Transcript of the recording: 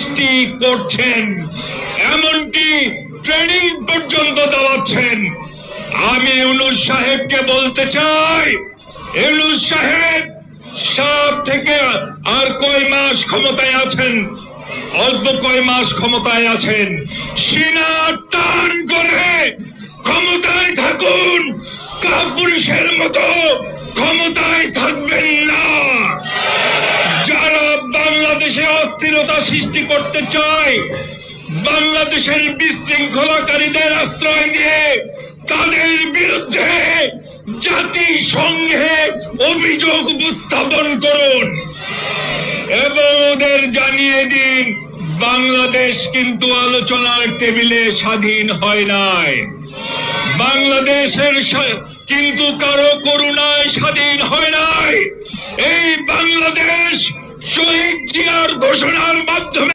সৃষ্টি করছেন, এমনকি ট্রেনিং পর্যন্ত দেওয়াচ্ছেন। আমি ইউনুস সাহেবকে বলতে চাই, ইউনুস সাহেব, সাত থেকে আর কয় মাস ক্ষমতায় আছেন? অল্প কয় মাস ক্ষমতায় আছেন। সিনা টান করে ক্ষমতায় থাকুন, কাপুরুষের মতো ক্ষমতায় থাকবেন না। বাংলাদেশে অস্থিরতা সৃষ্টি করতে চায়, বাংলাদেশের বিশৃঙ্খলাকারীদের আশ্রয় দিয়ে তাদের বিরুদ্ধে জাতিসংঘে অভিযোগ উপস্থাপন করুন। এবং ওদের জানিয়ে দিন, বাংলাদেশ কিন্তু আলোচনার টেবিলে স্বাধীন হয় নাই। বাংলাদেশের কিন্তু কারও করুণায় স্বাধীন হয় নাই। এই বাংলাদেশ শহীদ জিয়ার ঘোষণার মাধ্যমে